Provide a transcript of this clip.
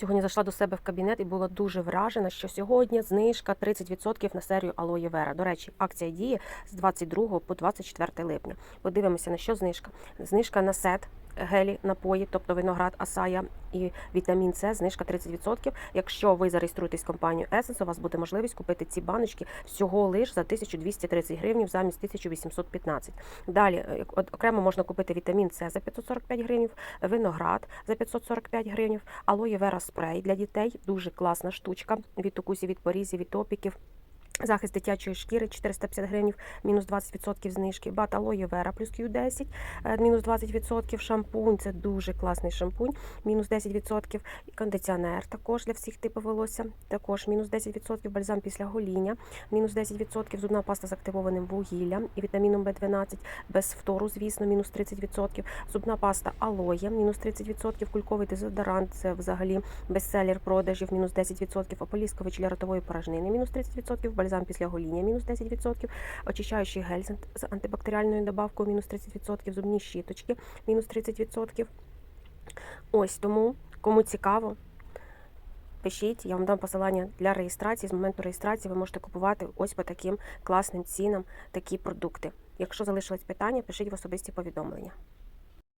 Сьогодні зайшла до себе в кабінет і була дуже вражена, що сьогодні знижка 30% на серію Алої Вера. До речі, акція діє з 22 по 24 липня. Подивимося, на що знижка. Знижка на сет гелі напої, тобто виноград, асая і вітамін С, знижка 30%. Якщо ви зареєструєтесь в компанію Essence, у вас буде можливість купити ці баночки всього лиш за 1230 гривень замість 1815. Далі е, окремо можна купити вітамін С за 545 гривень, виноград за 545 гривень, алоє вера спрей для дітей дуже класна штучка від укусів, від порізів, від опіків. Захист дитячої шкіри 450 гривень, мінус 20% знижки. Бат алоє вера плюс Q10, е, мінус 20%. Шампунь це дуже класний шампунь, мінус 10%. Кондиціонер також для всіх типів волосся, також мінус 10%. Бальзам після гоління, мінус 10%. Зубна паста з активованим вугіллям і вітаміном В12, без фтору, звісно, мінус 30%. Зубна паста алоє, мінус 30%. Кульковий дезодорант, це взагалі бестселер продажів, мінус 10%. Ополіскович для ротової порожнини, мінус 30%. Бальзам після гоління, мінус 10%. Очищаючий гель з антибактеріальною добавкою, мінус 30%. Зубні щіточки, мінус 30%. Ось тому, кому цікаво, пишіть, я вам дам посилання для реєстрації. З моменту реєстрації ви можете купувати ось по таким класним цінам такі продукти. Якщо залишились питання, пишіть в особисті повідомлення.